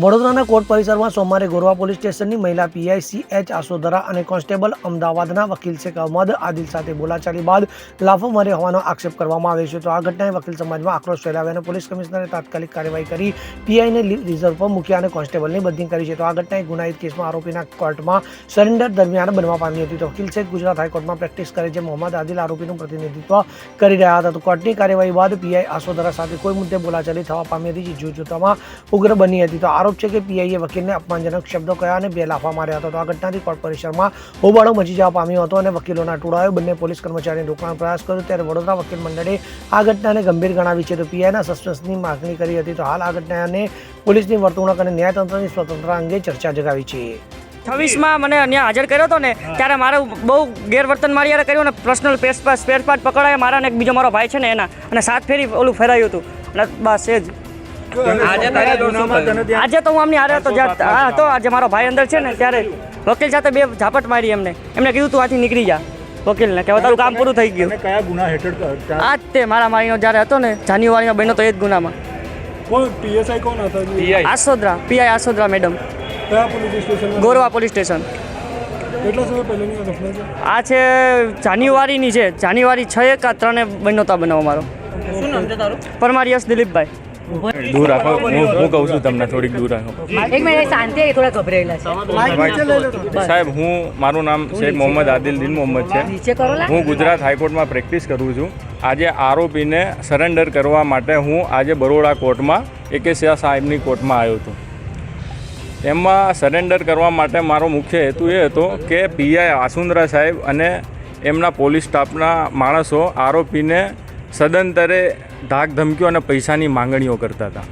વડોદરાના કોર્ટ પરિસરમાં સોમવારે ગોરવા પોલીસ સ્ટેશનની મહિલા પીઆઈ સી એચ આસોદરા અને કોન્સ્ટેબલ અમદાવાદના વકીલ શેખ અહમદ આદિલ સાથે બોલાચાલી બાદ લાફો માર્યો હોવાનો આક્ષેપ કરવામાં આવ્યો છે. તો આ ઘટનાએ વકીલ સમાજમાં આક્રોશ ફેલાવ્યો અને પોલીસ કમિશનરે તાત્કાલિક કાર્યવાહી કરી. પીઆઈને રિઝર્વ પર મૂક્યા અને કોન્સ્ટેબલની બદલી કરી છે. તો આ ઘટનાએ ગુનાહિત કેસમાં આરોપીના કોર્ટમાં સરેન્ડર દરમિયાન બનવા પામી હતી. તો વકીલ શેખ ગુજરાત હાઈકોર્ટમાં પ્રેક્ટિસ કરે છે. મોહમ્મદ આદિલ આરોપીનું પ્રતિનિધિત્વ કરી રહ્યા હતા. તો કોર્ટની કાર્યવાહી બાદ પીઆઈ આસોદરા સાથે કોઈ મુદ્દે બોલાચાલી થવા પામી હતી. જે જોતામાં ઉગ્ર બની હતી. તો આરોપ છે કે પીઆઈએ વકીલને અપમાનજનક શબ્દો કહ્યા અને બે લાફા માર્યા હતા. તો આ ઘટનાથી કોર્ટ પરિસરમાં હોબાળો મચી જવા પામ્યો હતો અને વકીલોના ટોળાએ બંને પોલીસ કર્મચારીને રોકવાનો પ્રયાસ કર્યો. ત્યારે વડોદરા વકીલ મંડળે આ ઘટનાને ગંભીર ગણાવી છે. તો પીઆઈના સસ્પેન્સની માગણી કરી હતી. તો હાલ આ ઘટનાને પોલીસની વર્તણૂક અને ન્યાયતંત્રની સ્વતંત્રતા અંગે ચર્ચા જગાવી છે. છવ્વીસમાં મને અહીંયા હાજર કર્યો હતો ને ત્યારે મારે બહુ ગેરવર્તન મારી યારે કર્યું ને પર્સનલ સ્પેસ સ્પેર પાર્ટ પકડાય. મારા ને એક બીજો મારો ભાઈ છે ને એના. અને સાત ફેરી ઓલું ફેરાયું હતું. અને બસ એ જ. આજે તો હું આમની હારે તો હા હતો આજે મારો ભાઈ અંદર છે ને ત્યારે વકીલ સાથે બે ઝાપટ મારી એમને. એમને કીધું તું આથી નીકળી જા વકીલને કે તારું કામ પૂરું થઈ ગયું. કયા ગુના હેઠળ આ જ તે મારા મારીનો જ્યારે હતો ને જાન્યુઆરીનો બન્યો તો એ જ ગુનામાં. કોણ પીએસઆઈ કોણ હતા? જી? આસોદરા પીઆઈ આસોદરા મેડમ કયા police station Gorwa police station કેટલા સમય પહેલાની આ ઘટના છે? આ છે જાન્યુઆરીની છે. જાન્યુઆરી છ એક આ ત્રણે બન્યો તા બનાવ મારો પરમાર યશ દિલીપભાઈ. દૂર રાખો. હું હું કહું છું તમને થોડીક દૂર રાખો. એક મિનિટ શાંતિ થોડા ગભરાયેલા છે. સાહેબ હું મારું નામ શેખ મોહમ્મદ આદિલ દિન મોહમ્મદ છે. હું ગુજરાત હાઈકોર્ટમાં પ્રેક્ટિસ કરું છું. આજે આરોપીને સરેન્ડર કરવા માટે હું આજે બરોડા કોર્ટમાં એકે શાહ સાહેબની કોર્ટમાં આવ્યો હતો. એમાં સરેન્ડર કરવા માટે મારો મુખ્ય હેતુ એ હતો કે પીઆઈ આસુંદરા સાહેબ અને એમના પોલીસ સ્ટાફના માણસો આરોપીને સદંતરે ધાક ધમકીઓ અને પૈસાની માંગણીઓ કરતા હતા.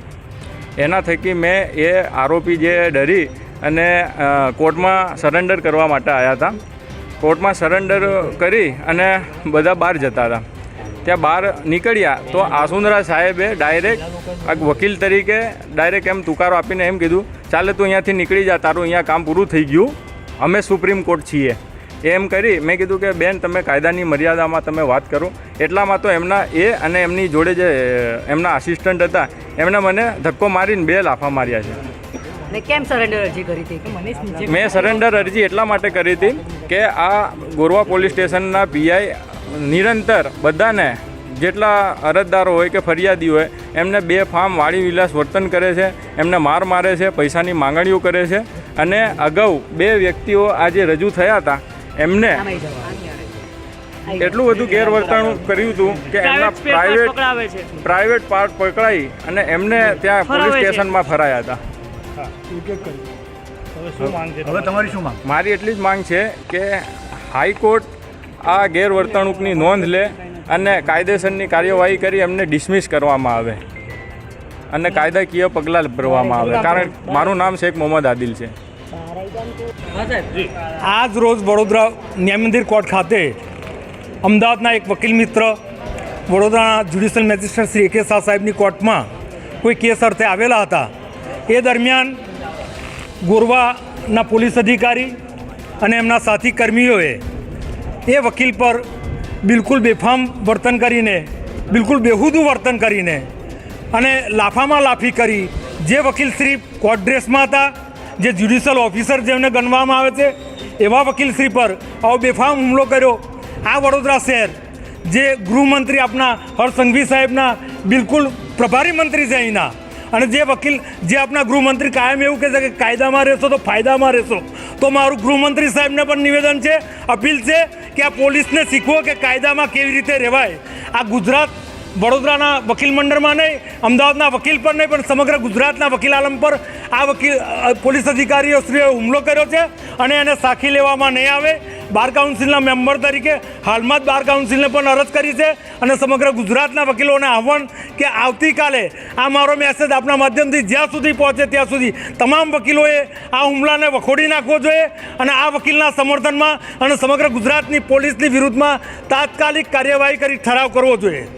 એના થકી મેં એ આરોપી જે ડરી અને કોર્ટમાં સરેન્ડર કરવા માટે આવ્યા હતા. કોર્ટમાં સરેન્ડર કરી અને બધા બહાર જતા હતા. ત્યાં બહાર નીકળ્યા તો આસુંદરા સાહેબે ડાયરેક્ટ એક વકીલ તરીકે ડાયરેક્ટ એમ તુકારો આપીને એમ કીધું, ચાલે તું અહીંયાથી નીકળી જા, તારું અહીંયા કામ પૂરું થઈ ગયું. અમે સુપ્રીમ કોર્ટ છીએ. એમ કરી મેં કીધું કે બેન તમે કાયદાની મર્યાદામાં તમે વાત કરો. એટલામાં તો એમના એ અને એમની જોડે જે એમના આસિસ્ટન્ટ હતા એમણે મને ધક્કો મારીને બે લાફા માર્યા છે. કેમ સરેન્ડર અરજી કરી હતી? કે મનીષ નીચે મેં સરેન્ડર અરજી એટલા માટે કરી હતી કે આ ગોરવા પોલીસ સ્ટેશનના પીઆઈ નિરંતર બધાને જેટલા અરજદારો હોય કે ફરિયાદી હોય એમને બે ફાર્મ વાળી વિલાસ વર્તન કરે છે એમને માર મારે છે પૈસાની માંગણીઓ કરે છે અને અગાઉ બે વ્યક્તિઓ આજે રજૂ થયા હતા એમને એટલું બધું ગેરવર્તણૂક કર્યું હતું કે એમના પ્રાઇવેટ પ્રાઇવેટ પાર્ટ પકડાઈ અને એમને ત્યાં પોલીસ સ્ટેશનમાં ફરાયા હતા. એક એક કરી હવે તમારી શું માંગ? મારી એટલી જ માંગ છે કે હાઈકોર્ટ આ ગેરવર્તણૂકની નોંધ લે અને કાયદેસરની કાર્યવાહી કરી એમને ડિસમિસ કરવામાં આવે અને કાયદાકીય પગલાં ભરવામાં આવે. કારણ મારું નામ શેખ મોહમ્મદ આદિલ છે. આજ રોજ વડોદરા ન્યાય મંદિર કોર્ટ ખાતે અમદાવાદના એક વકીલ મિત્ર વડોદરાના જ્યુડિશિયલ મેજિસ્ટ્રેટ શ્રી એકે શાહ સાહેબની કોર્ટમાં કોઈ કેસ અર્થે આવેલા હતા. એ દરમિયાન ગોરવાના પોલીસ અધિકારી અને એમના સાથી કર્મીઓએ એ વકીલ પર બિલકુલ બેફામ વર્તન કરીને, બિલકુલ બેહુદું વર્તન કરીને અને લાફામાં લાફી કરી જે વકીલ શ્રી કોર્ટ ડ્રેસમાં હતા જે જ્યુડિશિયલ ઓફિસર જેમને ગણવામાં આવે છે, એવા વકીલશ્રી પર આવો બેફામ હુમલો કર્યો. આ વડોદરા શહેર, જે ગૃહમંત્રી આપના હર્ષ સંઘવી સાહેબના બિલકુલ પ્રભારી મંત્રી છે અહીંના, અને જે વકીલ, જે આપણા ગૃહમંત્રી કાયમ એવું કહે છે કે કાયદામાં રહેશો તો ફાયદામાં રહેશો. તો મારું ગૃહમંત્રી સાહેબને પણ નિવેદન છે, અપીલ છે કે આ પોલીસને શીખવો કે કાયદામાં કેવી રીતે રહેવાય. આ ગુજરાત વડોદરાના વકીલ મંડળમાં નહીં, અમદાવાદના વકીલ પર નહીં, પણ સમગ્ર ગુજરાતના વકીલ આલમ પર આ વકીલ પોલીસ અધિકારીઓ શ્રીએ હુમલો કર્યો છે અને એને સાખી લેવામાં નહીં આવે. બાર કાઉન્સિલના મેમ્બર તરીકે હાલમાં જ બાર કાઉન્સિલને પણ અરજ કરી છે અને સમગ્ર ગુજરાતના વકીલોને આહવાન કે આવતીકાલે આ મારો મેસેજ આપણા માધ્યમથી જ્યાં સુધી પહોંચે ત્યાં સુધી તમામ વકીલોએ આ હુમલાને વખોડી નાખવો જોઈએ અને આ વકીલના સમર્થનમાં અને સમગ્ર ગુજરાતની પોલીસની વિરુદ્ધમાં તાત્કાલિક કાર્યવાહી કરી ઠરાવ કરવો જોઈએ.